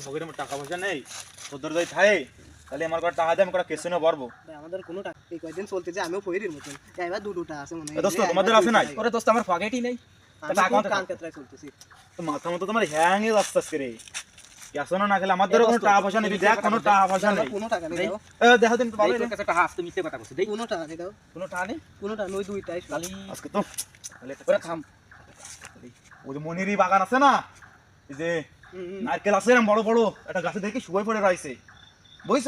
তো ভগির আমার টাকা পয়সা নেই তোদের যদি থাকে তাহলে আমার কটা টাকা দিয়ে আমি কটা কেসনে পারব আমাদের কোনো টাকা এই কয়েকদিন চলতে যে আমিও ফইরির মতন। এবার দু দুটা আছে মনে এ দোস্ত, তোমাদের আছে নাই? ওরে দোস্ত আমার পকেটই নেই। টাকা কান কাতরায় চলতেছি? তো মাথা মতো তোমার হ্যাং এ যাচ্ছে আজকে রে কেসনে না খেলে আমাদের কোনো টাকা পয়সা নেই দেখ কোনো টাকা পয়সা নেই। কোনো টাকা নেই। দাও। দেখো তুমি তো ভালো তোর কাছে টাকা আসতে মিথ্যে কথা কইছে দেই। কোনো টাকা নেই দাও। কোনো টাকা নেই? কোনো টাকা নই দুইটাই খালি আজকে তো তাহলে একটা ওরে থাম ওই যে মনিরি বাগান আছে না? এই যে নারকেল আছে এরকম বড় বড় একটা গাছে দেখি শুয়ে পড়ে রয়েছে বুঝছ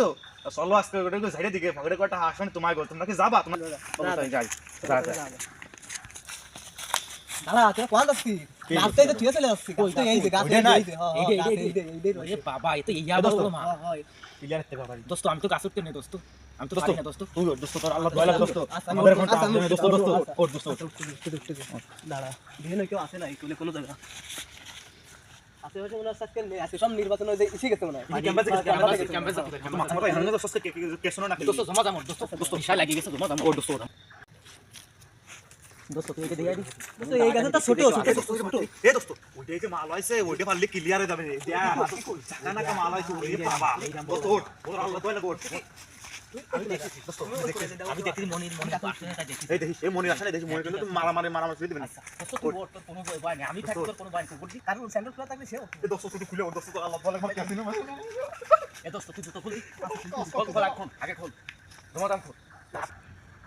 চলো আজকে ওটা ঝাড়ে দিকে ফাঁকড়ে কটা আসবে তোমায় গো তোমরা কি যাবা তোমরা যাই। দাঁড়া তুই কোন যাচ্ছি কি? তো তুই চলে যাচ্ছি গাছতে এই যে গাছতে এই যে হ্যাঁ এইটা, এইটা, গাছতে এই যে এই যে ওরে বাবা এ তো ইয়া দোস্ত, বড় মা হ্যাঁ হ্যাঁ ক্লিয়ার হতে পারবা দোস্ত আমি তো গাছ উঠতে নেই দোস্ত আমি তো পারি না দোস্ত তুই দোস্ত তোর আল্লাহ দয়া দোস্ত আচ্ছা, আমাদের ওঠ, কোনো আচ্ছা, টাকা আমি নেই, দোস্ত দোস্ত ওঠ, ওঠ দোস্ত দাঁড়া দিয়ে কেউ আসে তুলে কোনো জায়গা আশেপাশে মনে হচ্ছে নেই আজকে সব নির্বাচন হয়ে এসে গেছে মনে হয়। ক্যাম্পাসে ক্যাম্পাসে ক্যাম্পাসে মাথা মাথা এখানে তো সস্তা কে- কে- কেসনো না দোস্ত জমা জামর দোস্ত দোস্ত। হিসা লাগি গেছে জমা জামর ওঠ, দোস্ত দোস্ত তুই এটা দিয়ে দিস তো এই গাছটা ছোট ছোট ছোট। এ দোস্ত, ওইটাই যে মাল হয়েছে, ওইটা পারলে clear যাবে। রে। দেখ, চাকা মাল হয়েছে, ওরে বাবা। দোস্ত ওঠ, ওর আল্লাহ দয়া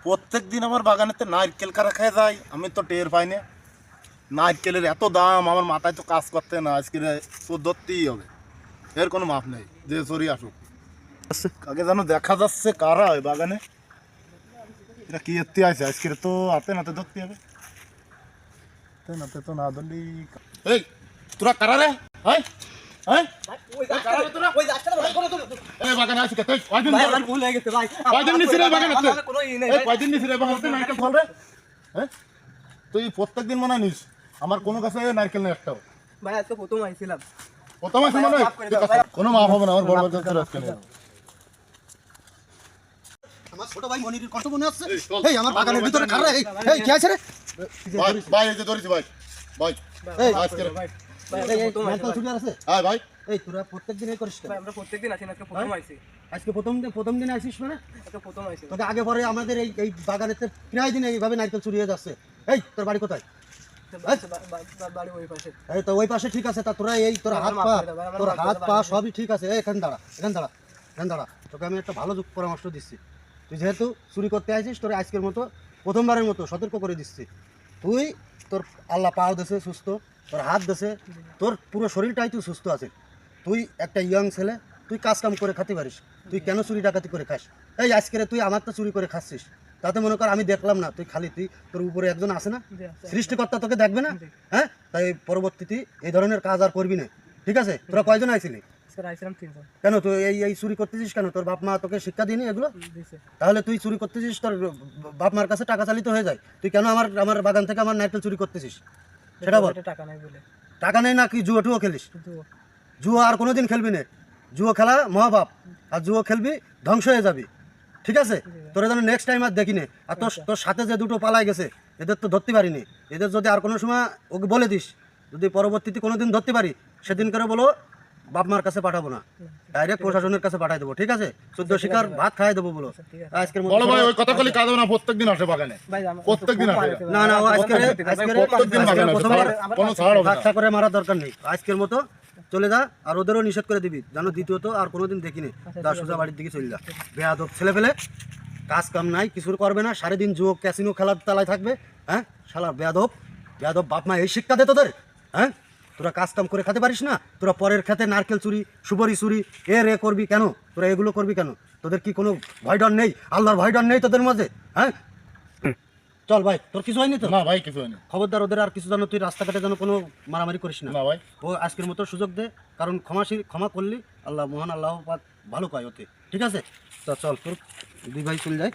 প্রত্যেক দিন আমার বাগানেতে নারকেল কারা খেয়ে যায়, আমি তো টের পাই না। নারকেলের এত দাম, আমার মাথায় তো কাজ করতে না, আজকে চোদ্দতেই হবে। এর কোনো মাপ নেই, যে সরি আসুক। আগে যেন দেখা যাচ্ছে কারা ওই বাগানে? এটা কি এত্তি আছে আজকে তো হাতে নাতে ধরতে হবে। নাতে তো না ধরলি এই তোরা কারা রে? হ্যাঁ হ্যাঁ তুই প্রত্যেক দিন মনে নিস। আমার কোনো কাছে নারকেল নেই একটাও। ভাই আজকে প্রথম আইছিলাম। প্রথম আছে মনে। কোনো মাফ হবে না আমার বড় তোর আজকে ছোট ভাই মনিরের মনে হচ্ছে এই, আমার বাগানের ভিতরে খারা এই এই কি আছে রে? ভাই ভাই এই যে ধরেছি ভাই ভাই এই আজকে ভাই এই চুরি আছে। হ্যাঁ ভাই। এই তোরা প্রত্যেক দিন এই করিস ভাই আমরা প্রত্যেকদিন আছি না আজকে প্রথম আইছি। আজকে প্রথম দিন প্রথম দিন আসিস মানে? আজকে প্রথম আইছি। তোকে আগে পরে আমাদের এই এই বাগানেতে প্রায় দিন এইভাবে নারকেল চুরি হয়ে যাচ্ছে। এই তোর বাড়ি কোথায়? বা- বা- বা- বাড়ি ওই পাশে। এই তো ওই পাশে ঠিক আছে তা তোরা এই তোর হাত পা তোর হাত পা সবই ঠিক আছে। এই এখানে দাঁড়া এখানে দাঁড়া এখানে দাঁড়া। তোকে আমি একটা ভালো পরামর্শ দিচ্ছি। তুই যেহেতু চুরি করতে আসিস তোর আজকের মতো প্রথমবারের মতো সতর্ক করে দিচ্ছি। তুই তোর আল্লাহ পাও দেশে সুস্থ তোর হাত দেশে তোর পুরো শরীরটাই তুই সুস্থ আছে। তুই একটা ইয়ং ছেলে তুই কাজ কাম করে খেতে পারিস তুই কেন চুরি ডাকাতি করে খাস? এই আজকে তুই আমার তো চুরি করে খাচ্ছিস। তাতে মনে কর আমি দেখলাম না তুই খালি তুই তোর উপরে একজন আছে না? সৃষ্টিকর্তা তোকে দেখবে না? হ্যাঁ? তাই পরবর্তীতে এই ধরনের কাজ আর করবি না। ঠিক আছে? তোরা কয়জন আইছিলি? স্যার আইছিলাম তিনজন। কেন তুই এই এই চুরি করতেছিস কেন? তোর বাপ মা তোকে শিক্ষা দিনি এগুলো? তাহলে তুই চুরি করতেছিস তোর বাপ মার কাছে টাকা চালিত হয়ে যায়। তুই কেন আমার আমার বাগান থেকে আমার নারকেল চুরি করতেছিস? সেটা বল। টাকা নাই বলে। টাকা নেই না কি জুয়ো টুয়ো খেলিস? জুয়ো। আর কোনোদিন খেলবি না। জুয়ো খেলা মহাবাপ আর জুয়ো খেলবি ধ্বংস হয়ে যাবি। ঠিক আছে? তোরা যেন নেক্সট টাইম আর দেখি নে। আর তোর তোর সাথে যে দুটো পালাই গেছে এদের তো ধরতে পারিনি। এদের যদি আর কোনো সময় ওকে বলে দিস যদি পরবর্তীতে কোনোদিন ধরতে পারি সেদিন করে বলো বাপ মার কাছে পাঠাবো না। ডাইরেক্ট প্রশাসনের কাছে পাঠাই দেবো ঠিক আছে? শুদ্ধ শিকার ভাত খাই দেবো বলো। আজকের মতো ভাই ওই কথা কলি না প্রত্যেক দিন আসে বাগানে। ভাই প্রত্যেক দিন আসে। না না ও আজকে আজকে প্রত্যেক দিন বাগানে প্রথমবার কোনো ছাড় না। ঠাট্টা করে মারার দরকার নেই। আজকের মতো চলে যা আর ওদেরও নিষেধ করে দিবি। জানো দ্বিতীয়ত আর কোনোদিন দেখিনি। তার সোজা বাড়ির দিকে চলে যা। বেয়াদব ছেলে ফেলে কাজ কাম নাই কিছু করবে না। সারাদিন জুয়ো ক্যাসিনো খেলার তালায় থাকবে হ্যাঁ? শালা বেয়াদব। বেয়াদব বাপ মা এই শিক্ষা দে তোদের হ্যাঁ? তোরা কাজ কাম করে খেতে পারিস না? তোরা পরের খেতে নারকেল চুরি সুপারি চুরি এ রে করবি কেন? তোরা এগুলো করবি কেন? তোদের কি কোনো ভয় ডর নেই? আল্লাহর ভয় ডর নেই তোদের মাঝে? হ্যাঁ? চল ভাই তোর কিছু হয়নি তো? না ভাই কিছু হয়নি। খবরদার ওদের আর কিছু যেন তুই রাস্তাঘাটে যেন কোনো মারামারি করিস না। ভাই। ও আজকের মতো সুযোগ দে কারণ ক্ষমাশীল ক্ষমা করলি আল্লাহ মহান আল্লাহ পাক ভালো পায় ওতে ঠিক আছে? তা চল তোর দুই ভাই চলে যায়।